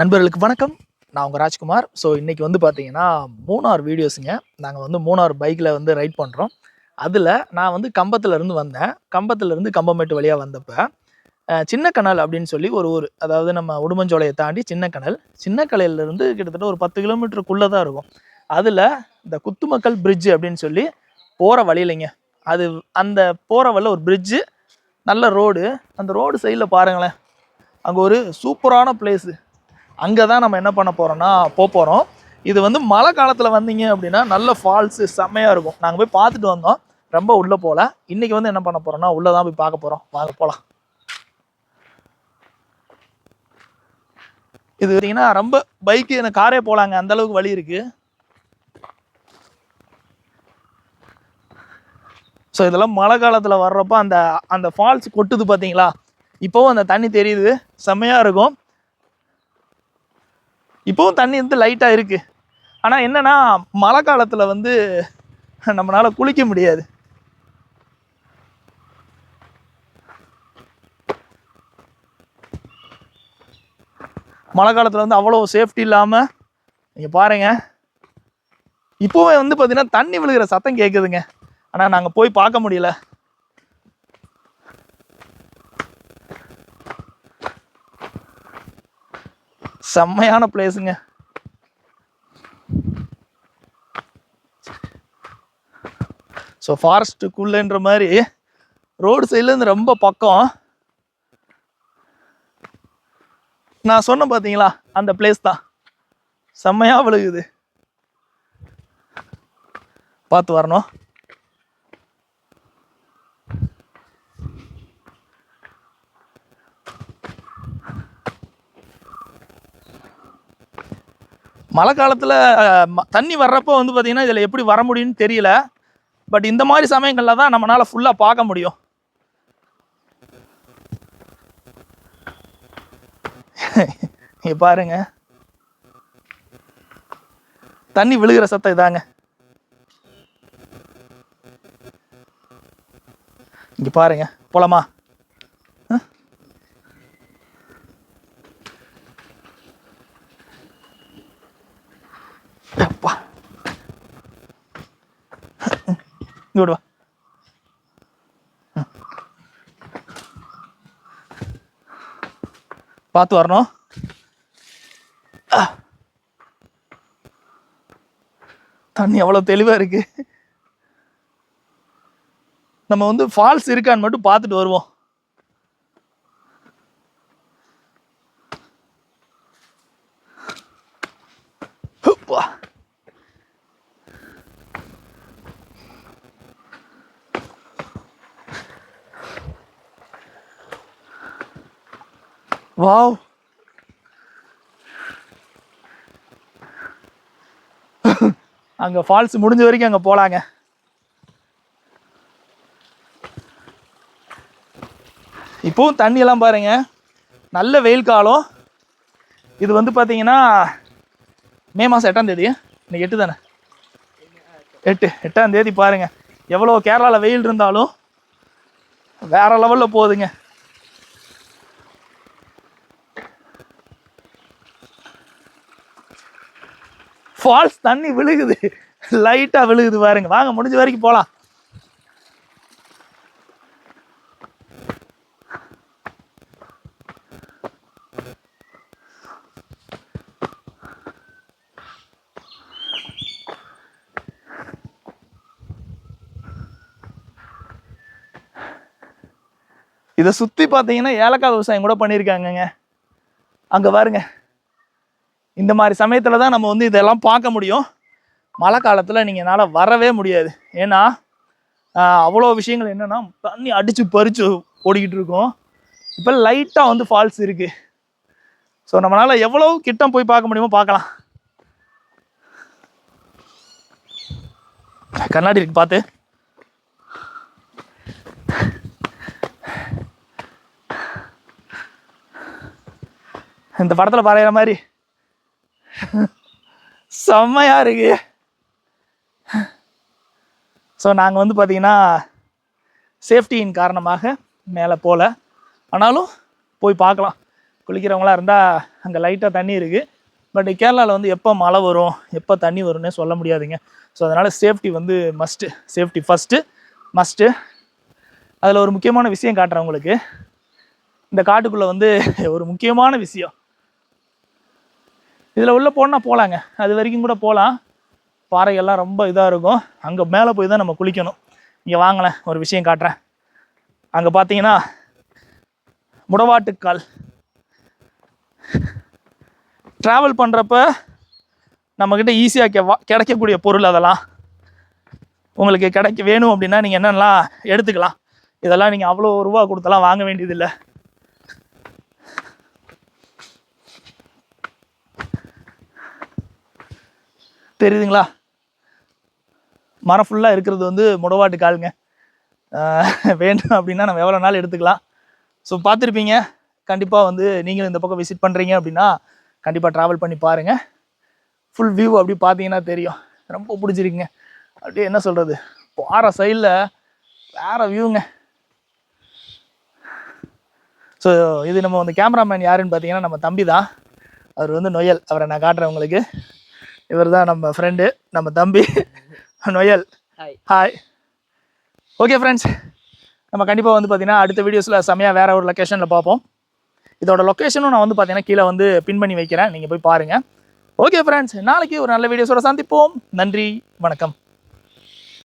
நண்பர்களுக்கு வணக்கம். நான் உங்கள் ராஜ்குமார். ஸோ இன்றைக்கி வந்து பார்த்தீங்கன்னா மூணார் வீடியோஸுங்க நாங்கள் வந்து மூணார் பைக்கில் வந்து ரைட் பண்ணுறோம் அதில் நான் வந்து கம்பத்துலேருந்து வந்தேன். கம்பத்துலேருந்து கம்பமேட்டு வழியாக வந்தப்போ சின்ன கனல் அப்படின்னு சொல்லி ஒரு ஊர் அதாவது நம்ம உடுமஞ்சோலையை தாண்டி சின்ன கனல். சின்ன கலையிலேருந்து கிட்டத்தட்ட ஒரு பத்து கிலோமீட்டருக்குள்ளே தான் இருக்கும். அதில் இந்த குத்துமக்கல் பிரிட்ஜு அப்படின்னு சொல்லி போகிற வழியிலைங்க. அது அந்த போகிற வழியில் ஒரு பிரிட்ஜு நல்ல ரோடு அந்த ரோடு சைடில் பாருங்களேன். அங்கே ஒரு சூப்பரான பிளேஸு அங்கே தான் நம்ம என்ன பண்ண போகிறோம்னா போக போகிறோம் இது வந்து மழை காலத்தில் வந்தீங்க அப்படின்னா நல்ல ஃபால்ஸு செம்மையாக இருக்கும். நாங்கள் போய் பார்த்துட்டு வந்தோம். ரொம்ப உள்ளே போகல. இன்றைக்கி வந்து என்ன பண்ண போகிறோம்னா உள்ளே தான் போய் பார்க்க போகிறோம் வாங்க போகலாம் இது பார்த்தீங்கன்னா ரொம்ப பைக்கு எனக்கு காரே போகலாங்க அந்த அளவுக்கு வழி இருக்குது ஸோ இதெல்லாம் மழை காலத்தில் வர்றப்போ அந்த அந்த ஃபால்ஸ் கொட்டுது பார்த்தீங்களா இப்போவும் அந்த தண்ணி தெரியுது. செம்மையாக இருக்கும். இப்போவும் தண்ணி வந்து லைட்டாக இருக்குது ஆனால் என்னென்னா மழை காலத்தில் வந்து நம்மளால் குளிக்க முடியாது. மழை காலத்தில் வந்து அவ்வளோ சேஃப்டி இல்லாமல் நீங்கள் பாருங்க. இப்போவே வந்து பார்த்திங்கன்னா தண்ணி விழுகிற சத்தம் கேட்குதுங்க ஆனால் நாங்கள் போய் பார்க்க முடியல. செம்மையான பிளேஸுங்க ஸோ ஃபாரஸ்ட்டுக்குள்ளேன்ற மாதிரி ரோடு சைட்லேருந்து ரொம்ப பக்கம். நான் சொன்னேன் பார்த்தீங்களா அந்த பிளேஸ் தான். செம்மையாக விழுகுது. பார்த்து வரணும். மழை காலத்தில் தண்ணி வர்றப்போ வந்து பார்த்திங்கன்னா இதில் எப்படி வர முடியும்னு தெரியல. பட் இந்த மாதிரி சமயங்களில் தான் நம்மளால் ஃபுல்லாக பார்க்க முடியும். இங்க பாருங்க. தண்ணி விழுகிற சத்தம் இதாங்க. இங்க பாருங்க போலாமா. இங்கோடு விடுவா பார்த்து வரணும். தண்ணி அவ்வளோ தெளிவாக இருக்கு. நம்ம வந்து ஃபால்ஸ் இருக்கான்னு மட்டும் பார்த்துட்டு வருவோம். வாவ். அங்கே ஃபால்ஸ் முடிஞ்ச வரைக்கும் அங்கே போகலாங்க இப்போவும் தண்ணியெல்லாம் பாருங்க. நல்ல வெயில் காலம். இது வந்து பார்த்தீங்கன்னா மே மாதம் எட்டாம் தேதி. இன்னைக்கு எட்டு தானே? எட்டு எட்டாம் தேதி பாருங்க. எவ்வளோ கேரளாவில் வெயில் இருந்தாலும் வேற லெவலில் போகுதுங்க. ஃபால்ஸ் தண்ணி விழுகுது. லைட்டா விழுகுது பாருங்க. வாங்க முடிஞ்ச வரைக்கும் போகலாம் இதை சுற்றி பார்த்தீங்கன்னா ஏலக்காய் விவசாயம் கூட பண்ணியிருக்காங்கங்க. அங்கே பாருங்க. இந்த மாதிரி சமயத்தில் தான் நம்ம வந்து இதெல்லாம் பார்க்க முடியும். மழை காலத்தில் நீங்கள் என்னால் வரவே முடியாது. ஏன்னா அவ்வளோ விஷயங்கள் என்னென்னா தண்ணி அடித்து பறித்து ஓடிக்கிட்டு இருக்கோம். இப்போ லைட்டாக வந்து ஃபால்ஸ் இருக்குது ஸோ நம்மளால் எவ்வளோ கிட்ட போய் பார்க்க முடியுமோ பார்க்கலாம். கண்ணாடி இருக்கு பார்த்து. இந்த படத்தில் பறையிற மாதிரி செம்மையாக இருக்கு. ஸோ நாங்கள் வந்து பார்த்தீங்கன்னா சேஃப்டியின் காரணமாக மேலே போகல ஆனாலும் போய் பார்க்கலாம். குளிக்கிறவங்களா இருந்தால் அங்கே லைட்டாக தண்ணி இருக்குது பட் கேரளாவில் வந்து எப்போ மழை வரும் எப்போ தண்ணி வரும்னே சொல்ல முடியாதுங்க. ஸோ அதனால் சேஃப்டி வந்து மஸ்ட்டு சேஃப்டி ஃபஸ்ட்டு மஸ்ட்டு அதில் ஒரு முக்கியமான விஷயம் காட்டுறேன் உங்களுக்கு. இந்த காட்டுக்குள்ளே வந்து ஒரு முக்கியமான விஷயம். இதில் உள்ளே போனால் போகலாங்க. அது வரைக்கும் கூட போகலாம். பாறைகள்லாம் ரொம்ப இதாக இருக்கும். அங்கே மேலே போய் தான் நம்ம குளிக்கணும். இங்கே வாங்கலை ஒரு விஷயம் காட்டுறேன். அங்கே பார்த்தீங்கன்னா முடவாட்டுக்கால். ட்ராவல் பண்ணுறப்ப நம்மக்கிட்ட ஈஸியாக கெ வா- கிடைக்கக்கூடிய பொருள் அதெல்லாம். உங்களுக்கு கிடைக்க வேணும் அப்படின்னா நீங்கள் என்னென்னலாம் எடுத்துக்கலாம். இதெல்லாம் நீங்கள் அவ்வளோ ரூபா கொடுத்தெல்லாம் வாங்க வேண்டியதில்லை. தெரியுதுங்களா? மரம் ஃபுல்லாக இருக்கிறது வந்து முடவாட்டு காலுங்க. வேண்டும் அப்படின்னா நம்ம எவ்வளோ நாள் எடுத்துக்கலாம். ஸோ பார்த்துருப்பீங்க. கண்டிப்பாக வந்து நீங்களும் இந்த பக்கம் விசிட் பண்ணுறீங்க அப்படின்னா கண்டிப்பாக ட்ராவல் பண்ணி பாருங்கள் ஃபுல் வியூ அப்படி பார்த்தீங்கன்னா தெரியும். ரொம்ப பிடிச்சிருக்குங்க. அப்படியே என்ன சொல்கிறது போகிற சைடில் வேறு வியூங்க ஸோ இது நம்ம வந்து கேமராமேன் யாருன்னு பார்த்தீங்கன்னா நம்ம தம்பி தான் அவர் வந்து நொயல். அவரை நான் காட்டுறேன் உங்களுக்கு. இவர் தான் நம்ம ஃப்ரெண்டு நம்ம தம்பி Noel. Hi hi okay friends நம்ம கண்டிப்பாக வந்து பார்த்தீங்கன்னா அடுத்த வீடியோஸில் செமையாக வேற ஒரு லொக்கேஷனில் பார்ப்போம். இதோட லொக்கேஷனும் நான் வந்து பார்த்தீங்கன்னா கீழே வந்து பின் பண்ணி வைக்கிறேன். நீங்கள் போய் பாருங்கள் ஓகே ஃப்ரெண்ட்ஸ் நாளைக்கு ஒரு நல்ல வீடியோஸோட சந்திப்போம். நன்றி. வணக்கம்.